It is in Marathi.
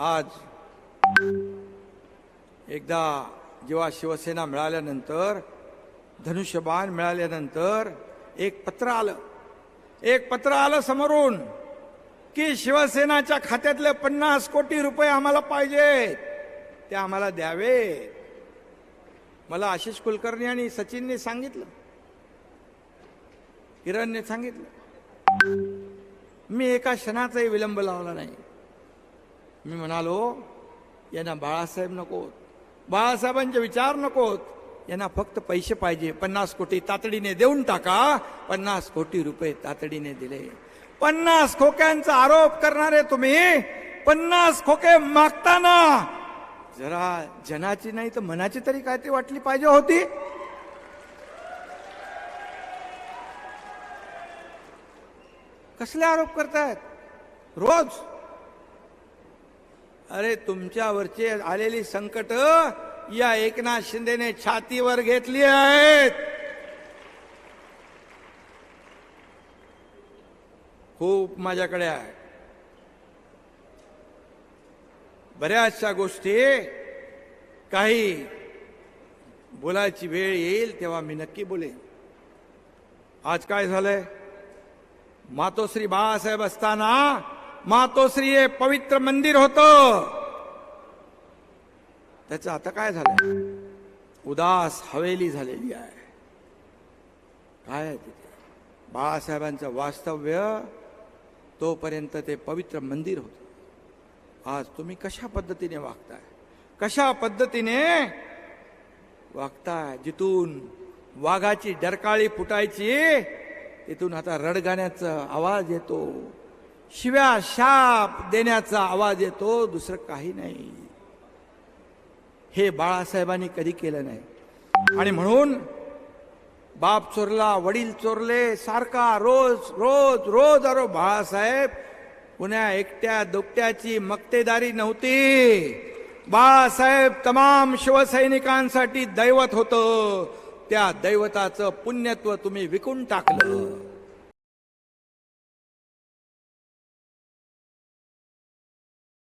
आज एकदा जेव्हा शिवसेना मिळाल्यानंतर धनुष्यबाण मिळाल्यानंतर एक पत्र आलं. एक पत्र आलं समोरून की शिवसेनाच्या खात्यातले पन्नास कोटी रुपये आम्हाला पाहिजेत ते आम्हाला द्यावे. मला आशिष कुलकर्णी आणि सचिनने सांगितलं. किरणने सांगितलं. मी एका क्षणाचाही विलंब लावला नाही. मी म्हणालो यांना बाळासाहेब नकोत बाळासाहेबांचे विचार नकोत यांना फक्त पैसे पाहिजे. पन्नास कोटी तातडीने देऊन टाका. पन्नास कोटी रुपये तातडीने दिले. पन्नास खोक्यांचा आरोप करणारे तुम्ही पन्नास खोके मागताना जरा जनाची नाही तर मनाची तरी काय ते वाटली पाहिजे होती. कसले आरोप करतायत? रोज. अरे तुमच्यावरचे आलेली संकट या एकनाथ शिंदेने छातीवर घेतली आहेत. खूप माझ्याकडे आहे. बऱ्याचशा गोष्टी काही बोलायची वेळ येईल तेव्हा मी नक्की बोलेन. आज काय झालंय? मातोश्री बाळासाहेब असताना मातोश्री हे पवित्र मंदिर होत. त्याचं आता काय झालं उदास हवेली झालेली आहे. काय आहे तिथे? बाळासाहेबांचं वास्तव्य तोपर्यंत ते पवित्र मंदिर होत. आज तुम्ही कशा पद्धतीने वागताय? कशा पद्धतीने वागताय? जिथून वाघाची डरकाळी फुटायची तिथून आता रडगाण्याचा आवाज येतो. शिव्या शाप देण्याचा आवाज येतो दुसरं काही नाही. हे बाळासाहेबांनी कधी केलं नाही. आणि म्हणून बाप चोरला वडील चोरले सारखा रोज रोज रोज अरो बाळासाहेब पुण्या एकट्या दुकट्याची मक्तेदारी नव्हती. बाळासाहेब तमाम शिवसैनिकांसाठी दैवत होतं. त्या दैवताचं पुण्यत्व तुम्ही विकून टाकलं.